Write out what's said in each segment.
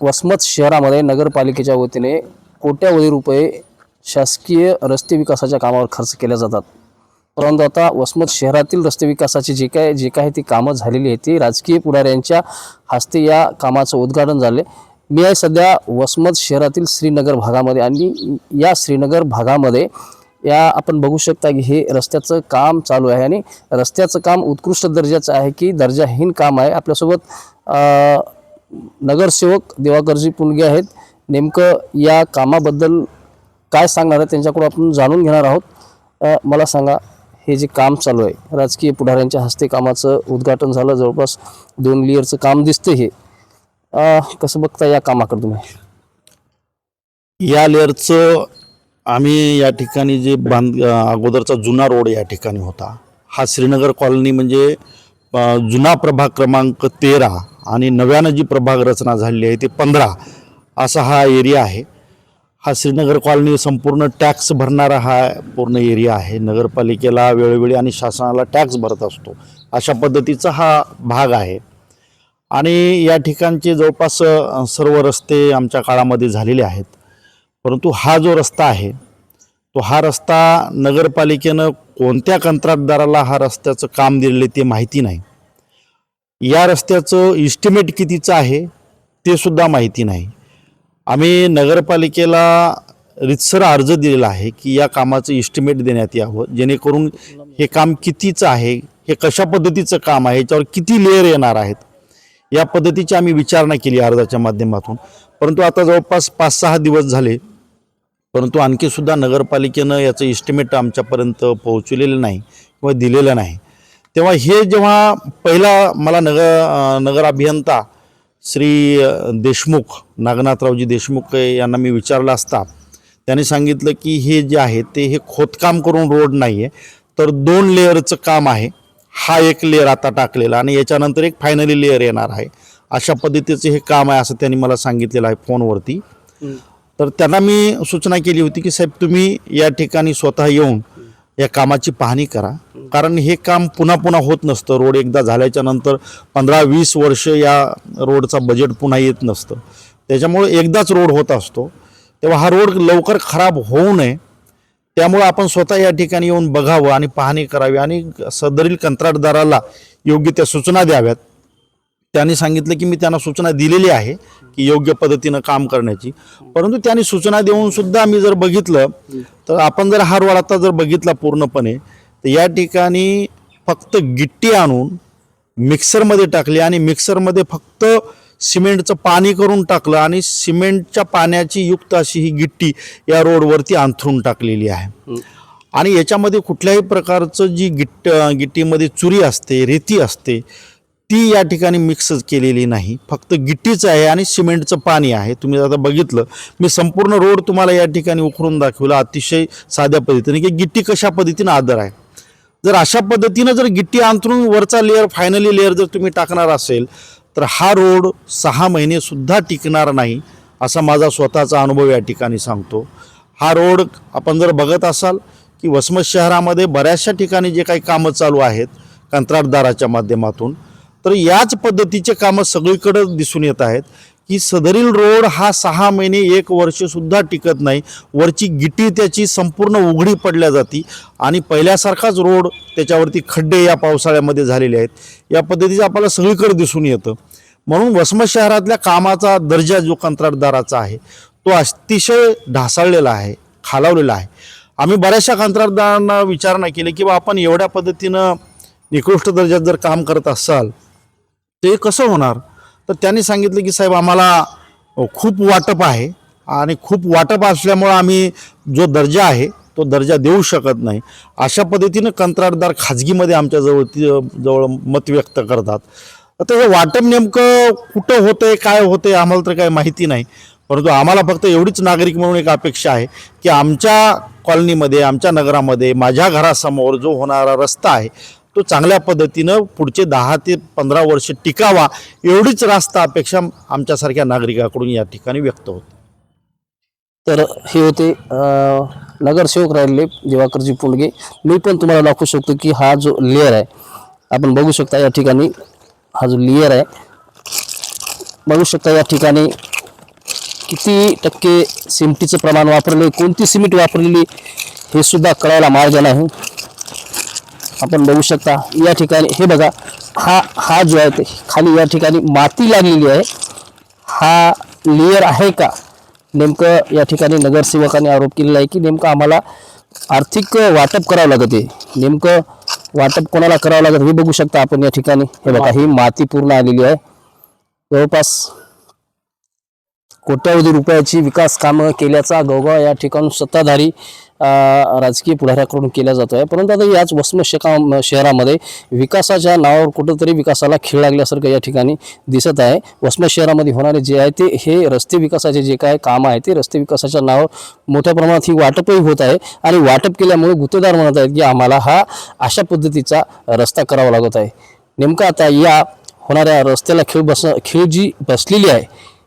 वसमत शहरामध्ये नगरपालिकेच्या वतीने कोट्यावधी रुपये शासकीय रस्ते विकासाच्या कामावर खर्च केल्या जातात. परंतु आता वसमत शहरातील रस्ते विकासाची जे काय जे काही ती कामं झालेली आहेत ती राजकीय पुढाऱ्यांच्या हस्ते या कामाचं उद्घाटन झाले मी आहे सध्या वसमत शहरातील श्रीनगर भागामध्ये आणि या श्रीनगर भागामध्ये या आपण बघू शकता की हे रस्त्याचं काम चालू आहे आणि रस्त्याचं काम उत्कृष्ट दर्जाचं आहे की दर्जाहीन काम आहे. आपल्यासोबत नगरसेवक दिवाकरजी पुलगे आहेत. नेमकं या कामाबद्दल काय सांगणार आहे त्यांच्याकडून आपण जाणून घेणार आहोत. मला सांगा हे जे काम चालू आहे राजकीय पुढाऱ्यांच्या हस्ते कामाचं उद्घाटन झालं. जवळपास दोन लेअरचं काम दिसतं हे. कसं बघता या कामाकडे तुम्ही? या लेअरचं आम्ही या ठिकाणी जे बांध अगोदरचा जुना रोड या ठिकाणी होता. हा श्रीनगर कॉलनी म्हणजे जुना प्रभाग क्रमांक तेरा. आणि नव्यानं जी प्रभाग रचना झालेली आहे ती पंधरा असा हा एरिया आहे. हा श्रीनगर कॉलनी संपूर्ण टॅक्स भरणारा हा पूर्ण एरिया आहे. नगरपालिकेला वेळोवेळी आणि शासनाला टॅक्स भरत असतो. अशा पद्धतीचा हा भाग आहे. आणि या ठिकाणचे जवळपास सर्व रस्ते आमच्या काळामध्ये झालेले आहेत. परंतु हा जो रस्ता आहे तो हा रस्ता नगरपालिकेनं कोणत्या कंत्राटदाराला हा रस्त्याचं काम दिलेलं आहे ते माहिती नाही. या रस्त्याचं इस्टिमेट कितीचं आहे ते सुद्धा माहिती नाही. आम्ही नगरपालिकेला रितसर अर्ज दिलेला आहे की या कामाचं इस्टिमेट देण्यात यावं जेणेकरून हे काम कितीचं आहे हे कशा पद्धतीचं काम आहे याच्यावर किती लेअर येणार आहेत या पद्धतीची आम्ही विचारणा केली अर्जाच्या माध्यमातून. परंतु आता जवळपास पाच सहा दिवस झाले परंतु आणखी सुद्धा नगरपालिकेनं याचं इस्टिमेट आमच्यापर्यंत पोहोचलेलं नाही किंवा दिलेलं नाही. तेव्हा हे जेव्हा पहिला मला नगर नगर अभियंता श्री देशमुख नागनाथरावजी देशमुख यांना मी विचारलं असता त्यांनी सांगितलं की हे जे आहे ते हे खोदकाम करून रोड नाही आहे तर दोन लेअरचं काम आहे. हा एक लेअर आता टाकलेला आणि याच्यानंतर एक फायनली लेअर येणार आहे. अशा पद्धतीचं हे काम आहे असं त्यांनी मला सांगितलेलं आहे फोनवरती. तर त्यांना मी सूचना केली होती की साहेब तुम्ही या ठिकाणी स्वतः येऊन या कामाची पाहणी करा. कारण हे काम पुन्हा पुन्हा होत नसतं. रोड एकदा झाल्याच्यानंतर पंधरा वीस वर्ष या रोडचा बजेट पुन्हा येत नसतं. त्याच्यामुळे एकदाच रोड होत असतो. तेव्हा हा रोड लवकर खराब होऊ नये. त्यामुळे आपण स्वतः या ठिकाणी येऊन बघावं आणि पाहणी करावी आणि सदरील कंत्राटदाराला योग्य त्या सूचना द्याव्यात. त्यांनी सांगितलं की मी त्यांना सूचना दिलेली आहे की योग्य पद्धतीनं काम करण्याची. परंतु त्यांनी सूचना देऊन सुद्धा मी जर बघितलं तर आपण जर हार वाढता आता जर बघितला पूर्णपणे तर या ठिकाणी फक्त गिट्टी आणून मिक्सरमध्ये टाकली आणि मिक्सरमध्ये फक्त सिमेंटचं पाणी करून टाकलं आणि सिमेंटच्या पाण्याची युक्त अशी ही गिट्टी या रोडवरती अंथरून टाकलेली आहे. आणि याच्यामध्ये कुठल्याही प्रकारचं जी गिट्ट गिट्टीमध्ये चुरी असते रेती असते ती या ठिकाणी मिक्स केलेली नाही. फक्त गिट्टीच आहे आणि सिमेंटचं पाणी आहे. तुम्ही आता बघितलं मी संपूर्ण रोड तुम्हाला या ठिकाणी उखरून दाखवला. अतिशय साध्या पद्धतीने की गिट्टी कशा पद्धतीनं आदर आहे. जर अशा पद्धतीनं जर गिट्टी अंतरून वरचा लेअर फायनली लेअर जर तुम्ही टाकणार असेल तर हा रोड सहा महिनेसुद्धा टिकणार नाही असा माझा स्वतःचा अनुभव या ठिकाणी सांगतो. हा रोड आपण जर बघत असाल की वसमत शहरामध्ये बऱ्याचशा ठिकाणी जे काही कामं चालू आहेत कंत्राटदाराच्या माध्यमातून तर याच पद्धतीचे कामं सगळीकडे दिसून येत आहेत की सदरील रोड हा सहा महिने एक वर्षसुद्धा टिकत नाही. वरची गिटी त्याची संपूर्ण उघडी पडल्या जाती आणि पहिल्यासारखाच रोड त्याच्यावरती खड्डे या पावसाळ्यामध्ये झालेले आहेत. या पद्धतीचं आपल्याला सगळीकडे दिसून येतं. म्हणून वसमत शहरातल्या कामाचा दर्जा जो कंत्राटदाराचा आहे तो अतिशय ढासळलेला आहे खालावलेला आहे. आम्ही बऱ्याचशा कंत्राटदारांना विचारणा केली की बा आपण एवढ्या पद्धतीनं निकृष्ट दर्जात जर काम करत असाल ते कसं होणार? तर त्यांनी सांगितलं की साहेब आम्हाला खूप वाटप आहे आणि खूप वाटप असल्यामुळं आम्ही जो दर्जा आहे तो दर्जा देऊ शकत नाही. अशा पद्धतीनं कंत्राटदार खाजगीमध्ये आमच्याजवळ जवळ ती- जवळ मत व्यक्त करतात. आता हे वाटप नेमकं कुठं होतंय काय होतंय आम्हाला तर काही माहिती नाही. परंतु आम्हाला फक्त एवढीच नागरिक म्हणून एक अपेक्षा आहे की आमच्या कॉलनीमध्ये आमच्या नगरामध्ये माझ्या घरासमोर जो होणारा रस्ता आहे तो चांगल्या पद्धतीनं पुढचे दहा ते पंधरा वर्ष टिकावा एवढीच रास्त अपेक्षा आमच्यासारख्या नागरिकाकडून या ठिकाणी व्यक्त होते. तर हे होते नगरसेवक राहिले दिवाकरजी पुंडगे मी पण तुम्हाला दाखवू शकतो की हा जो लेअर आहे आपण बघू शकता या ठिकाणी हा जो लेअर आहे. बघू शकता या ठिकाणी किती टक्के सिमटीचं प्रमाण वापरले कोणती सिमेंट वापरलेली हे सुद्धा कळायला मार्ग नाही. आपण बघू शकता या ठिकाणी हे बघा हा हा जो आहे ते खाली या ठिकाणी माती लागलेली आहे. हा लेअर आहे का? नेमकं या ठिकाणी नगरसेवकाने आरोप केलेला आहे की नेमकं आम्हाला आर्थिक वाटप करावं लागत आहे. नेमकं वाटप कोणाला करावं लागत हे बघू शकता आपण या ठिकाणी. हे बघा ही माती पूर्ण आलेली आहे. जवळपास कोट्यावधी रुपयाची विकास कामं केल्याचा गौगाव या ठिकाणी सत्ताधारी राजकीय पुढाऱ्याकडून केला जातो आहे परंतु आता याच वसमत शेका शहरामध्ये विकासाच्या नावावर कुठंतरी विकासाला खीळ लागल्यासारखं या ठिकाणी दिसत आहे. वसमत शहरामध्ये होणारे जे आहे ते हे रस्ते विकासाचे जे काय काम आहे ते रस्ते विकासाच्या नावावर मोठ्या प्रमाणात ही वाटपही होत आहे. आणि वाटप केल्यामुळे गुत्तेदार म्हणत आहेत की आम्हाला हा अशा पद्धतीचा रस्ता करावा लागत आहे. नेमकं आता या होणाऱ्या रस्त्याला खीळ बस खीळ जी बसलेली आहे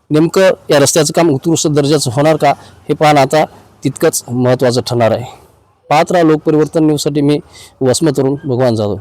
नेमकं या रस्त्याचं काम उत्कृष्ट दर्जाचं होणार का हे पाहणं आता तितकंच महत्त्वाचं ठरणार आहे. पात्र लोकपरिवर्तन न्यूजसाठी मी वसमतवरून भगवान जाधव.